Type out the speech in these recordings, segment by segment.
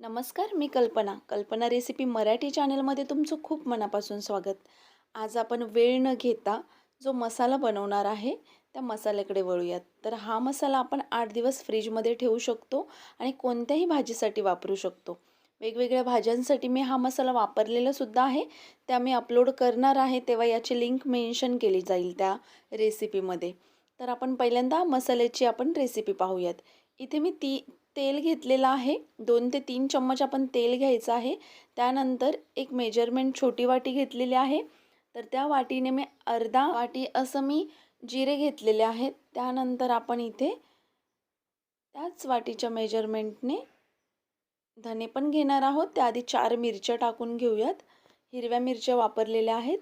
नमस्कार मी कल्पना. कल्पना रेसिपी मराठी चॅनलमध्ये तुमचं खूप मनापासून स्वागत. आज आपण वेळ न घेता जो मसाला बनवणार आहे त्या मसाल्याकडे वळूयात. तर हा मसाला आपण आठ दिवस फ्रीजमध्ये ठेवू शकतो आणि कोणत्याही भाजीसाठी वापरू शकतो. वेगवेगळ्या भाज्यांसाठी मी हा मसाला वापरलेलासुद्धा आहे. त्या मी अपलोड करणार आहे तेव्हा याची लिंक मेन्शन केली जाईल त्या रेसिपीमध्ये. तर आपण पहिल्यांदा मसाल्याची आपण रेसिपी पाहूयात. इथे मी ती तेल घेतलेलं आहे. दोन ते तीन चम्मच आपण तेल घ्यायचं आहे. त्यानंतर एक मेजरमेंट छोटी वाटी घेतलेली आहे. तर त्या वाटीने मी अर्धा वाटी असं मी जिरे घेतलेले आहेत. त्यानंतर आपण इथे त्याच वाटीच्या मेजरमेंटने धने पण घेणार आहोत. त्याआधी चार मिरच्या टाकून घेऊयात. हिरव्या मिरच्या वापरलेल्या आहेत.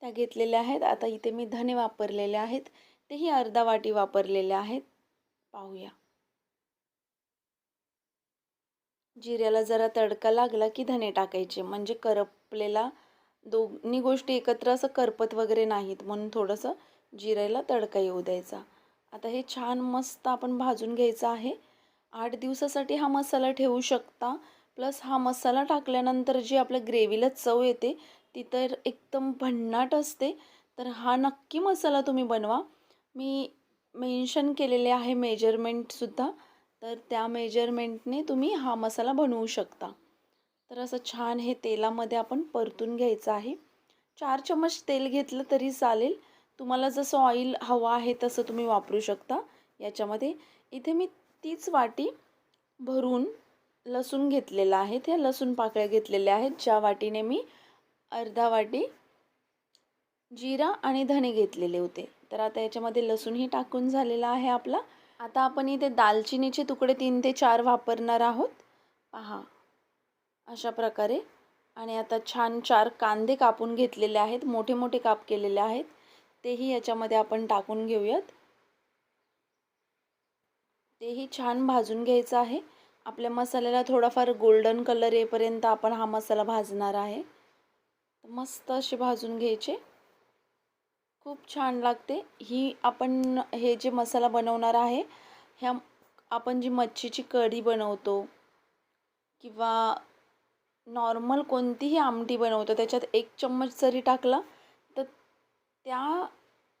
त्या घेतलेल्या आहेत. आता इथे मी धने वापरलेले आहेत. तेही अर्धा वाटी वापरलेले आहेत. पाहूया. जिऱ्याला जरा तडका लागला की धने टाकायचे. म्हणजे करपलेला दोन्ही गोष्टी एकत्र असं करपत वगैरे नाहीत. म्हणून थोडंसं जिऱ्याला तडका येऊ द्यायचा. आता हे छान मस्त आपण भाजून घ्यायचं आहे. आठ दिवसासाठी हा मसाला ठेवू शकता. प्लस हा मसाला टाकल्यानंतर जी आपल्या ग्रेव्हीला चव येते ती तर एकदम भन्नाट असते. तर हा नक्की मसाला तुम्ही बनवा. मी मेन्शन केलेले आहे मेजरमेंटसुद्धा तर त्या मेजरमेंटने तुम्ही हा मसाला बनवू शकता. तर असं छान हे तेलामध्ये आपण परतून घ्यायचं आहे. चार चम्मच तेल घेतलं तरी चालेल. तुम्हाला जसं ऑइल हवं आहे तसं तुम्ही वापरू शकता. याच्यामध्ये इथे मी तीच वाटी भरून लसूण घेतलेला आहे. त्या लसूण पाकळ्या घेतलेल्या आहेत. ज्या वाटीने मी अर्धा वाटी जिरा आणि धणे घेतलेले होते. तर आता याच्यामध्ये लसूणही टाकून झालेला आहे आपला. आता आपण इथे दालचिनीचे तुकडे तीन ते चार वापरणार आहोत. पहा. अशा प्रकारे. आणि आता छान चार कांदे कापून घेतलेले आहेत. मोठे मोठे काप केलेले आहेत. तेही याच्यामध्ये आपण टाकून घेऊयात. तेही छान भाजून घ्यायचं आहे. आपल्या मसाल्याला थोडाफार गोल्डन कलर येईपर्यंत आपण हा मसाला भाजणार आहे. मस्त असे भाजून घ्यायचे. खूप छान लागते. ही आपण हे जे मसाला बनवणार आहे ह्या आपण जी मच्छीची कढी बनवतो किंवा नॉर्मल कोणतीही आमटी बनवतो त्याच्यात एक चम्मच जरी टाकला तर त्या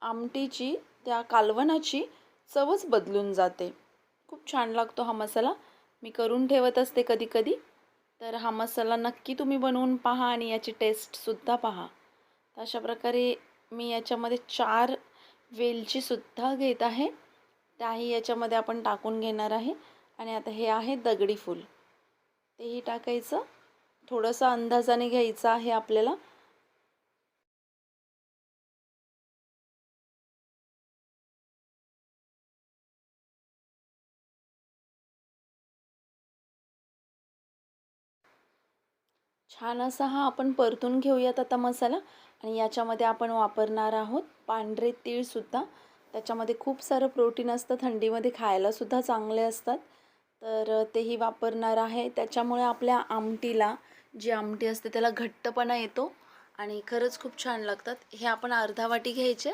आमटीची त्या कालवणाची चवच बदलून जाते. खूप छान लागतो हा मसाला. मी करून ठेवत असते कधीकधी तर हा मसाला नक्की तुम्ही बनवून पहा आणि याची टेस्टसुद्धा पहा. तर अशा प्रकारे मी याच्यामध्ये चार वेलचीसुद्धा घेत आहे. त्याही याच्यामध्ये आपण टाकून घेणार आहे. आणि आता हे आहे दगडी फूल. तेही टाकायचं. थोडंसं अंदाजाने घ्यायचं आहे आपल्याला. छान असा हा आपण परतून घेऊयात आता मसाला. आणि याच्यामध्ये आपण वापरणार आहोत पांढरे तीळसुद्धा त्याच्यामध्ये खूप सारं प्रोटीन असतं. थंडीमध्ये खायलासुद्धा चांगले असतात. तर तेही वापरणार आहे. त्याच्यामुळे आपल्या आमटीला जी आमटी असते त्याला घट्टपणा येतो आणि खरंच खूप छान लागतात. हे आपण अर्धा वाटी घ्यायचे.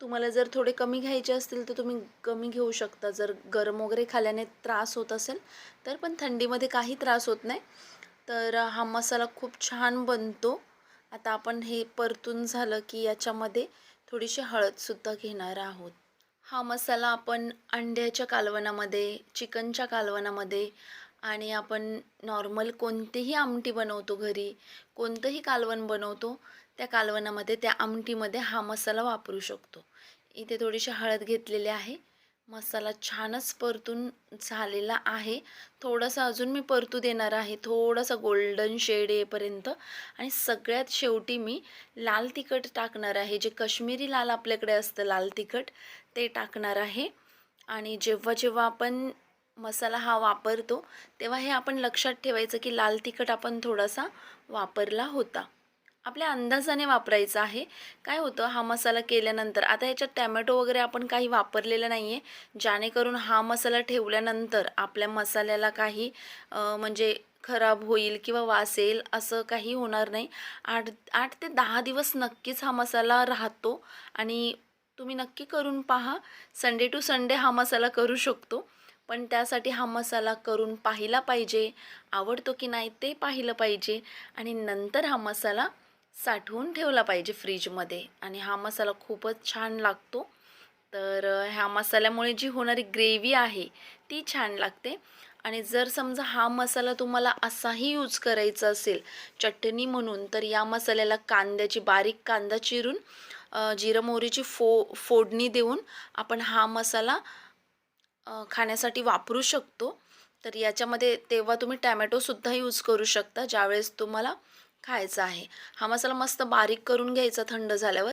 तुम्हाला जर थोडे कमी घ्यायचे असतील तर तुम्ही कमी घेऊ शकता. जर गरम वगैरे खाल्याने त्रास होत असेल तर पण थंडीमध्ये काही त्रास होत नाही. तर हा मसाला खूप छान बनतो. आता आपण हे परतून झालं की याच्यामध्ये थोडीशी हळदसुद्धा घेणार आहोत. हा मसाला आपण अंड्याच्या कालवणामध्ये चिकनच्या कालवणामध्ये आणि आपण नॉर्मल कोणतीही आमटी बनवतो घरी कोणतंही कालवण बनवतो त्या कालवणामध्ये त्या आमटीमध्ये हा मसाला वापरू शकतो. इथे थोडीशी हळद घेतलेली आहे. मसाला छानच परतून झालेला आहे. थोडंसं अजून मी परतू देणार आहे. थोडंसं गोल्डन शेड येईपर्यंत. आणि सगळ्यात शेवटी मी लाल तिखट टाकणार आहे. जे कश्मीरी लाल आपल्याकडे असतं लाल तिखट ते टाकणार आहे. आणि जेव्हा जेव्हा आपण मसाला हा वापरतो तेव्हा हे आपण लक्षात ठेवायचं की लाल तिखट आपण थोडासा वापरला होता. आपल्या अंदाजाने वापरायचा आहे. काय होतं हा मसाला केल्यानंतर आता याच्यात टॅमॅटो वगैरे आपण काही वापरलेलं नाही आहे जेणेकरून हा मसाला ठेवल्यानंतर आपल्या मसाल्याला काही म्हणजे खराब होईल किंवा वासेल असं काही होणार नाही. आठ आठ ते दहा दिवस नक्कीच हा मसाला राहतो आणि तुम्ही नक्की करून पहा. संडे टू संडे हा मसाला करू शकतो. पण त्यासाठी हा मसाला करून पाहिला पाहिजे. आवडतो की नाही ते पाहिलं पाहिजे. आणि नंतर हा मसाला साठवून ठेवला पाहिजे फ्रीजमध्ये. आणि हा मसाला खूपच छान लागतो. तर ह्या मसाल्यामुळे जी होणारी ग्रेव्ही आहे ती छान लागते. आणि जर समजा हा मसाला तुम्हाला असाही यूज करायचा असेल चटणी म्हणून तर या मसाल्याला कांद्याची बारीक कांदा चिरून जिरं मोहरीची फो फोडणी देऊन आपण हा मसाला खाण्यासाठी वापरू शकतो. तर याच्यामध्ये तेव्हा तुम्ही टॅमॅटोसुद्धा यूज करू शकता. ज्यावेळेस तुम्हाला खायचा आहे. हा मसाला मस्त बारीक करून घ्यायचा थंड झाल्यावर.